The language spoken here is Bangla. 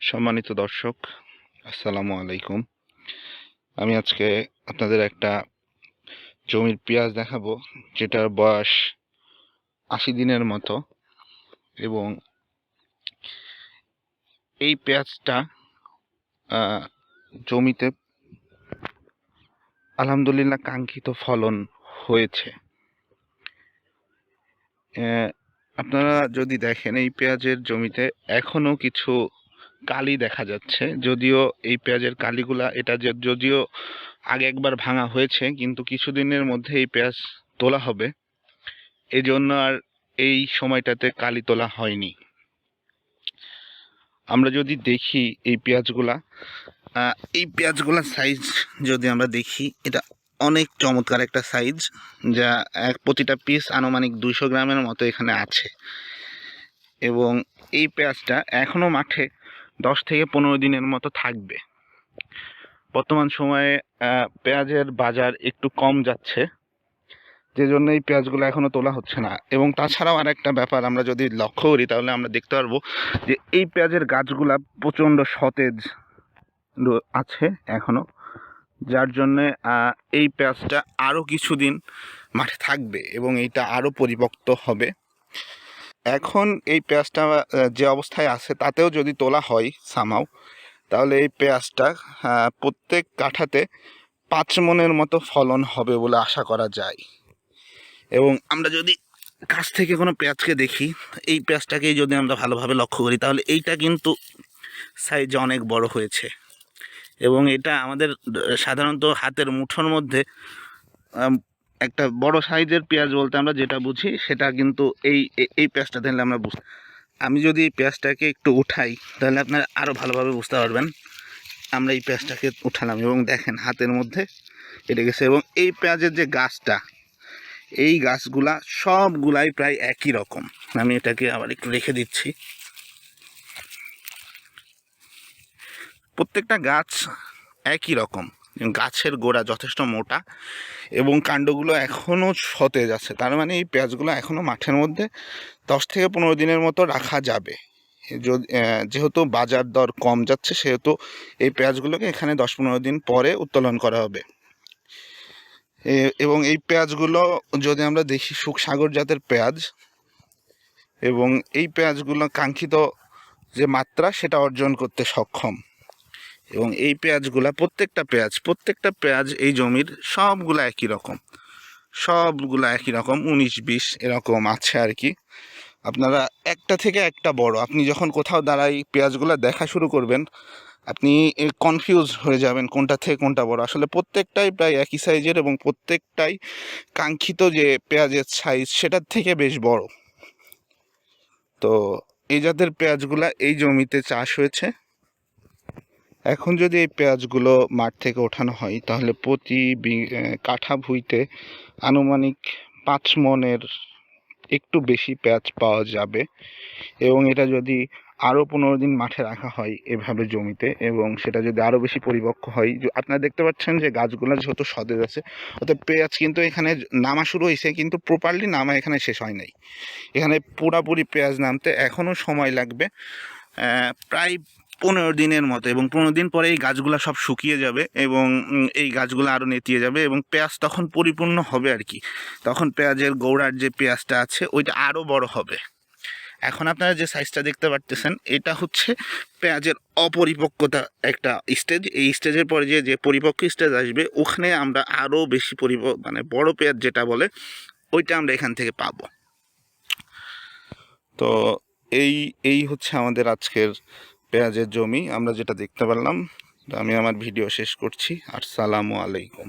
সম্মানিত দর্শক, আসসালামু আলাইকুম। আমি আজকে আপনাদের একটা জমির পেঁয়াজ দেখাবো, যেটার বয়স আশি দিনের মতো এবং এই পেঁয়াজটা জমিতে আলহামদুলিল্লাহ কাঙ্ক্ষিত ফলন হয়েছে। আপনারা যদি দেখেন এই পেঁয়াজের জমিতে এখনও কিছু কালি দেখা যাচ্ছে। যদিও এই পেঁয়াজের কালিগুলা এটা যে যদিও আগে একবার ভাঙা হয়েছে, কিন্তু কিছুদিনের মধ্যে এই পেঁয়াজ তোলা হবে। এই জন্য আর এই সময়টাতে কালি তোলা হয়নি। আমরা যদি দেখি এই পেঁয়াজগুলা এই পেঁয়াজগুলার সাইজ যদি আমরা দেখি, এটা অনেক চমৎকার একটা সাইজ যা এক প্রতিটা পিস আনুমানিক দুইশো গ্রামের মতো এখানে আছে। এবং এই পেঁয়াজটা এখনও মাঠে দশ থেকে পনেরো দিনের মতো থাকবে। বর্তমান সময়ে পেঁয়াজের বাজার একটু কম যাচ্ছে যে জন্য এই পেঁয়াজগুলো এখনও তোলা হচ্ছে না। এবং তাছাড়াও আর একটা ব্যাপার আমরা যদি লক্ষ্য করি, তাহলে আমরা দেখতে পারব যে এই পেঁয়াজের গাছগুলা প্রচণ্ড সতেজ আছে এখনও যার জন্যে এই পেঁয়াজটা আরও কিছুদিন মাঠে থাকবে এবং এইটা আরও পরিপক্ত হবে। এখন এই পেঁয়াজটা যে অবস্থায় আছে তাতেও যদি তোলা হয় সামাও তাহলে এই পেঁয়াজটা প্রত্যেক কাঠাতে পাঁচ মনের মতো ফলন হবে বলে আশা করা যায়। এবং আমরা যদি কাছ থেকে কোনো পেঁয়াজকে দেখি, এই পেঁয়াজটাকেই যদি আমরা ভালোভাবে লক্ষ্য করি, তাহলে এইটা কিন্তু সাইজে অনেক বড় হয়েছে। এবং এটা আমাদের সাধারণত হাতের মুঠোর মধ্যে একটা বড় সাইজের পেঁয়াজ বলতে আমরা যেটা বুঝি, সেটা কিন্তু এই, এই- পেঁয়াজটা তাহলে আমরা বুঝ, আমি যদি এই পেঁয়াজটাকে একটু উঠাই, তাহলে আপনারা আরও ভালোভাবে বুঝতে পারবেন। আমরা এই পেঁয়াজটাকে উঠালাম এবং দেখেন হাতের মধ্যে এটা গেছে এবং এই পেঁয়াজের যে গাছটা, এই গাছগুলা সবগুলাই প্রায় একই রকম। আমি এটাকে আবার একটু রেখে দিচ্ছি। প্রত্যেকটা গাছ একই রকম। গাছের গোড়া যথেষ্ট মোটা এবং কাণ্ডগুলো এখনও সতেজ আছে। তার মানে এই পেঁয়াজগুলো এখনও মাঠের মধ্যে দশ থেকে পনেরো দিনের মতো রাখা যাবে। যেহেতু বাজার দর কম যাচ্ছে, সেহেতু এই পেঁয়াজগুলোকে এখানে দশ পনেরো দিন পরে উত্তোলন করা হবে। এবং এই পেঁয়াজগুলো যদি আমরা দেখি সুখসাগর জাতের পেঁয়াজ এবং এই পেঁয়াজগুলো কাঙ্ক্ষিত যে মাত্রা, সেটা অর্জন করতে সক্ষম। এবং এই পেঁয়াজগুলা, প্রত্যেকটা পেঁয়াজ প্রত্যেকটা পেঁয়াজ এই জমির সবগুলা একই রকম। সবগুলা একই রকম, উনিশ, বিশ এরকম আছে আর কি আপনারা একটা থেকে একটা বড়, আপনি যখন কোথাও দাঁড়াই পেঁয়াজগুলো দেখা শুরু করবেন, আপনি কনফিউজ হয়ে যাবেন কোনটা থেকে কোনটা বড়। আসলে প্রত্যেকটাই প্রায় একই সাইজের এবং প্রত্যেকটাই কাঙ্ক্ষিত যে পেঁয়াজের সাইজ সেটার থেকে বেশ বড়। তো এই জাতের পেঁয়াজগুলা এই জমিতে চাষ হয়েছে। এখন যদি এই পেঁয়াজগুলো মাঠ থেকে ওঠানো হয়, তাহলে প্রতি কাঠা ভুঁইতে আনুমানিক পাঁচ মনের একটু বেশি পেঁয়াজ পাওয়া যাবে। এবং এটা যদি আরও পনেরো দিন মাঠে রাখা হয় এভাবে জমিতে, এবং সেটা যদি আরও বেশি পরিপক্ক হয় আপনারা দেখতে পাচ্ছেন যে গাছগুলো যেহেতু সতেজ আছে, অর্থাৎ পেঁয়াজ কিন্তু এখানে নামা শুরু হয়েছে, কিন্তু প্রপারলি নামা এখানে শেষ হয় নাই। এখানে পুরাপুরি পেঁয়াজ নামতে এখনও সময় লাগবে প্রায় পনেরো দিনের মতো এবং পনেরো দিন পরে এই গাছগুলো সব শুকিয়ে যাবে এবং এই গাছগুলো আরও নেতিয়ে যাবে এবং পেঁয়াজ তখন পরিপূর্ণ হবে আর কি। তখন পেঁয়াজের গৌড়ার যে পেঁয়াজটা আছে ওইটা আরও বড় হবে। এখন আপনারা যে সাইজটা দেখতে পারতেছেন, এটা হচ্ছে পেঁয়াজের অপরিপক্কতা একটা স্টেজ এই স্টেজের পরে যে যে পরিপক্ক স্টেজ আসবে, ওখানে আমরা আরও বেশি পরিপ মানে বড় পেঁয়াজ যেটা বলে, ওইটা আমরা এখান থেকে পাবো। তো এই এই হচ্ছে আমাদের আজকের পেঁয়াজের জমি আমরা যেটা দেখতে পারলাম তো আমি আমার ভিডিও শেষ করছি। আর সালামু আলাইকুম।